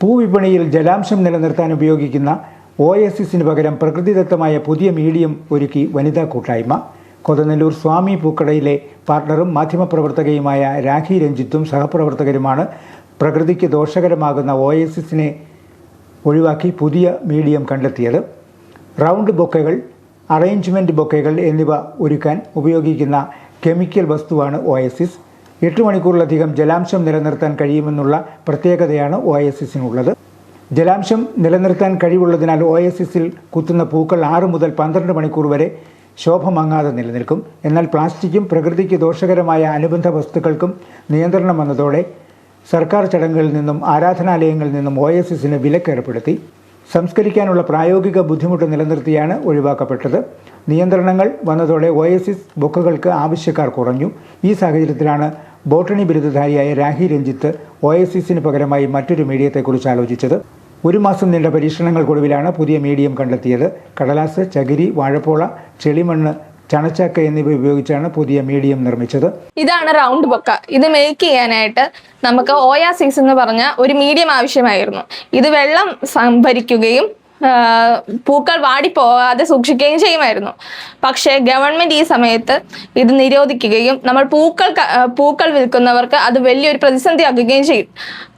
ഭൂവിപണിയിൽ ജലാംശം നിലനിർത്താൻ ഉപയോഗിക്കുന്ന ഒ എസ് എസിന് പകരം പ്രകൃതിദത്തമായ പുതിയ മീഡിയം ഒരുക്കി വനിതാ കൂട്ടായ്മ. കൊതനല്ലൂർ സ്വാമി പൂക്കടയിലെ പാർട്ണറും മാധ്യമപ്രവർത്തകയുമായ രാഖി രഞ്ജിത്തും സഹപ്രവർത്തകരുമാണ് പ്രകൃതിക്ക് ദോഷകരമാകുന്ന ഒ എസ് എസിനെ ഒഴിവാക്കി പുതിയ മീഡിയം കണ്ടെത്തിയത്. റൗണ്ട് ബൊക്കകൾ അറേഞ്ച്മെന്റ് ബൊക്കകൾ എന്നിവ ഒരുക്കാൻ ഉപയോഗിക്കുന്ന കെമിക്കൽ വസ്തുവാണ് ഒയസിസ് എട്ട് മണിക്കൂറിലധികം ജലാംശം നിലനിർത്താൻ കഴിയുമെന്നുള്ള പ്രത്യേകതയാണ് ഒ എസ് എസിനുള്ളത്. ജലാംശം നിലനിർത്താൻ കഴിവുള്ളതിനാൽ ഒ എസ് എസിൽ കുത്തുന്ന പൂക്കൾ ആറ് മുതൽ പന്ത്രണ്ട് മണിക്കൂർ വരെ ശോഭമങ്ങാതെ നിലനിൽക്കും. എന്നാൽ പ്ലാസ്റ്റിക്കും പ്രകൃതിക്ക് ദോഷകരമായ അനുബന്ധ വസ്തുക്കൾക്കും നിയന്ത്രണം വന്നതോടെ സർക്കാർ ചടങ്ങുകളിൽ നിന്നും ആരാധനാലയങ്ങളിൽ നിന്നും ഒ എസ് എസിന് വിലക്കേർപ്പെടുത്തി. സംസ്കരിക്കാനുള്ള പ്രായോഗിക ബുദ്ധിമുട്ട് നിലനിർത്തിയാണ് ഒഴിവാക്കപ്പെട്ടത്. നിയന്ത്രണങ്ങൾ വന്നതോടെ ഒ എസ് എസ് ബുക്കുകൾക്ക് ആവശ്യക്കാർ കുറഞ്ഞു. ഈ സാഹചര്യത്തിലാണ് ബോട്ടണി ബിരുദധാരിയായ രാഹി രഞ്ജിത്ത് ഒ എസ് എസിന് പകരമായി മറ്റൊരു മീഡിയത്തെക്കുറിച്ച് ആലോചിച്ചത്. ഒരു മാസം നീണ്ട പരീക്ഷണങ്ങൾക്കൊടുവിലാണ് പുതിയ മീഡിയം കണ്ടെത്തിയത്. കടലാസ് ചകിരി വാഴപ്പോള ചെളിമണ്ണ് ചണച്ചാക്ക എന്നിവ ഉപയോഗിച്ചാണ് പുതിയ മീഡിയം നിർമ്മിച്ചത്. ഇതാണ് റൗണ്ട് ബൊക്ക. ഇത് മേക്ക് ചെയ്യാനായിട്ട് നമുക്ക് ഓയാസിസ് എന്ന് പറഞ്ഞ ഒരു മീഡിയം ആവശ്യമായിരുന്നു. ഇത് വെള്ളം സംഭരിക്കുകയും പൂക്കൾ വാടിപ്പോകാതെ സൂക്ഷിക്കുകയും ചെയ്യുമായിരുന്നു. പക്ഷേ ഗവൺമെന്റ് ഈ സമയത്ത് ഇത് നിരോധിക്കുകയും നമ്മൾ പൂക്കൾ പൂക്കൾ വിൽക്കുന്നവർക്ക് അത് വലിയൊരു പ്രതിസന്ധിയാക്കുകയും ചെയ്യും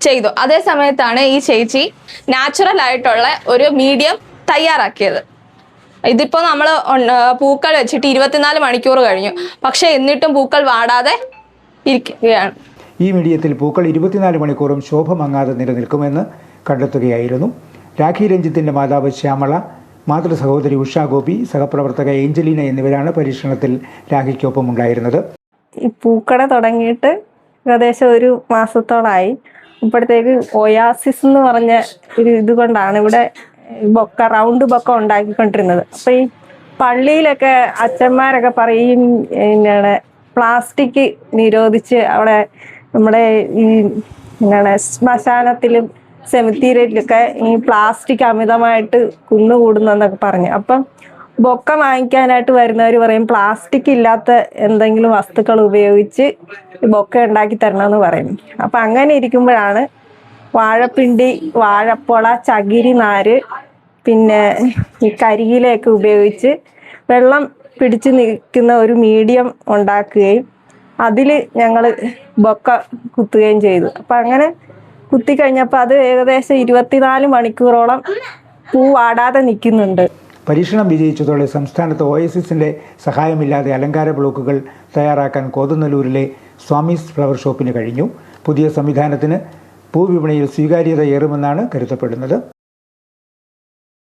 ചെയ്തു. അതേ സമയത്താണ് ഈ ചേച്ചി നാച്ചുറൽ ആയിട്ടുള്ള ഒരു മീഡിയം തയ്യാറാക്കിയത്. ഇതിപ്പോ നമ്മൾ പൂക്കൾ വെച്ചിട്ട് ഇരുപത്തിനാല് മണിക്കൂർ കഴിഞ്ഞു. പക്ഷേ എന്നിട്ടും പൂക്കൾ വാടാതെ ഇരിക്കുകയാണ്. ഈ മീഡിയത്തിൽ പൂക്കൾ ഇരുപത്തിനാല് മണിക്കൂറും ശോഭമങ്ങാതെ നിലനിൽക്കുമെന്ന് കണ്ടെത്തുകയായിരുന്നു രാഖി രഞ്ജിത്തിന്റെ മാതാവ് ശ്യാമള മാതൃ സഹോദരി ഉഷാ ഗോപി സഹപ്രവർത്തക ഏഞ്ചലീന എന്നിവരാണ് പരീക്ഷണത്തിൽ രാഖിക്കൊപ്പം ഉണ്ടായിരുന്നത് ഈ പൂക്കട തുടങ്ങിയിട്ട് ഏകദേശം ഒരു മാസത്തോളായി. ഇപ്പോഴത്തേക്ക് ഒയാസിസ് എന്ന് പറഞ്ഞ ഒരു ഇതുകൊണ്ടാണ് ഇവിടെ ബൊക്ക റൗണ്ട് ബൊക്ക ഉണ്ടാക്കിക്കൊണ്ടിരുന്നത്. അപ്പൊ ഈ പള്ളിയിലൊക്കെ അച്ഛന്മാരൊക്കെ പറയും എന്താണ് പ്ലാസ്റ്റിക് നിരോധിച്ച് അവിടെ നമ്മുടെ ഈ എന്താണ് ശ്മശാനത്തിലും സെമിത്തീരിയലിലൊക്കെ ഈ പ്ലാസ്റ്റിക് അമിതമായിട്ട് കുന്നുകൂടുന്നെന്നൊക്കെ പറഞ്ഞു. അപ്പം ബൊക്ക വാങ്ങിക്കാനായിട്ട് വരുന്നവർ പറയും പ്ലാസ്റ്റിക് ഇല്ലാത്ത എന്തെങ്കിലും വസ്തുക്കൾ ഉപയോഗിച്ച് ബൊക്ക ഉണ്ടാക്കി തരണമെന്ന് പറയും. അപ്പം അങ്ങനെ ഇരിക്കുമ്പോഴാണ് വാഴപ്പിണ്ടി വാഴപ്പോള ചകിരി നാര് പിന്നെ ഈ കരിയിലയൊക്കെ ഉപയോഗിച്ച് വെള്ളം പിടിച്ചു നിൽക്കുന്ന ഒരു മീഡിയം ഉണ്ടാക്കുകയും അതിൽ ഞങ്ങൾ ബൊക്ക കുത്തുകയും ചെയ്തു. അപ്പം അങ്ങനെ കുത്തി കഴിഞ്ഞപ്പോൾ അത് ഏകദേശം ഇരുപത്തിനാല് മണിക്കൂറോളം പൂ വാടാതെ നിൽക്കുന്നുണ്ട്. പരീക്ഷണം വിജയിച്ചതോടെ സംസ്ഥാനത്ത് ഒ എസ് എസിന്റെ സഹായമില്ലാതെ അലങ്കാര ബ്ലോക്കുകൾ തയ്യാറാക്കാൻ കോതനല്ലൂരിലെ സ്വാമീസ് ഫ്ലവർ ഷോപ്പിന് കഴിഞ്ഞു. പുതിയ സംവിധാനത്തിന് പൂവിപണിയിൽ സ്വീകാര്യത ഏറുമെന്നാണ് കരുതപ്പെടുന്നത്.